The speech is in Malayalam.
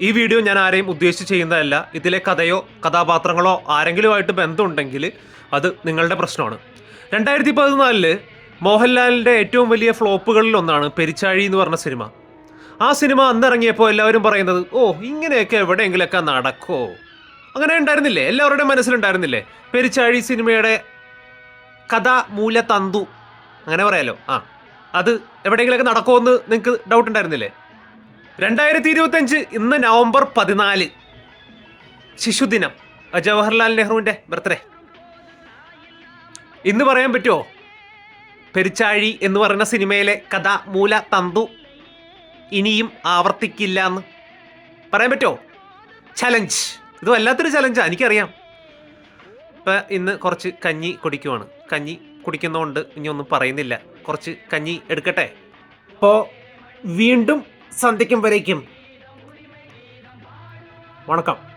ഈ വീഡിയോ ഞാൻ ആരെയും ഉദ്ദേശിച്ച് ചെയ്യുന്നതല്ല. ഇതിലെ കഥയോ കഥാപാത്രങ്ങളോ ആരെങ്കിലുമായിട്ട് ബന്ധമുണ്ടെങ്കിൽ അത് നിങ്ങളുടെ പ്രശ്നമാണ്. രണ്ടായിരത്തി പതിനാലിൽ മോഹൻലാലിന്റെ ഏറ്റവും വലിയ ഫ്ലോപ്പുകളിൽ ഒന്നാണ് പെരിച്ചാഴി എന്ന് പറഞ്ഞ സിനിമ. ആ സിനിമ അന്നിറങ്ങിയപ്പോൾ എല്ലാവരും പറയുന്നത് ഓ ഇങ്ങനെയൊക്കെ എവിടെയെങ്കിലൊക്കെ നടക്കോ? അങ്ങനെ ഉണ്ടായിരുന്നില്ലേ? എല്ലാവരുടെയും മനസ്സിലുണ്ടായിരുന്നില്ലേ? പെരിച്ചാഴി സിനിമയുടെ കഥ മൂലതന്തു. അങ്ങനെ പറയാലോ? ആ. അത് എവിടെയെങ്കിലൊക്കെ നടക്കുമെന്ന് നിങ്ങൾക്ക് ഡൗട്ട് ഉണ്ടായിരുന്നില്ലേ? രണ്ടായിരത്തി ഇരുപത്തഞ്ച് ഇന്ന് നവംബർ പതിനാല്. ശിശുദിനം. ജവഹർലാൽ നെഹ്റുവിന്റെ ബർത്ത്ഡേ. ഇന്ന് പറയാൻ പറ്റുമോ? പെരിച്ചാഴി എന്ന് പറയുന്ന സിനിമയിലെ കഥ മൂല തന്തു ഇനിയും ആവർത്തിക്കില്ല എന്ന് പറയാൻ പറ്റുമോ? ചലഞ്ച് ഇത് വല്ലാത്തൊരു ചലഞ്ചാണ് എനിക്കറിയാം. ഇപ്പം ഇന്ന് കുറച്ച് കഞ്ഞി കുടിക്കുവാണ്. കഞ്ഞി കുടിക്കുന്നതുകൊണ്ട് ഇനിയൊന്നും പറയുന്നില്ല. കുറച്ച് കഞ്ഞി എടുക്കട്ടെ? അപ്പോൾ വീണ്ടും സന്ധിക്കും വരേക്കും വണക്കം.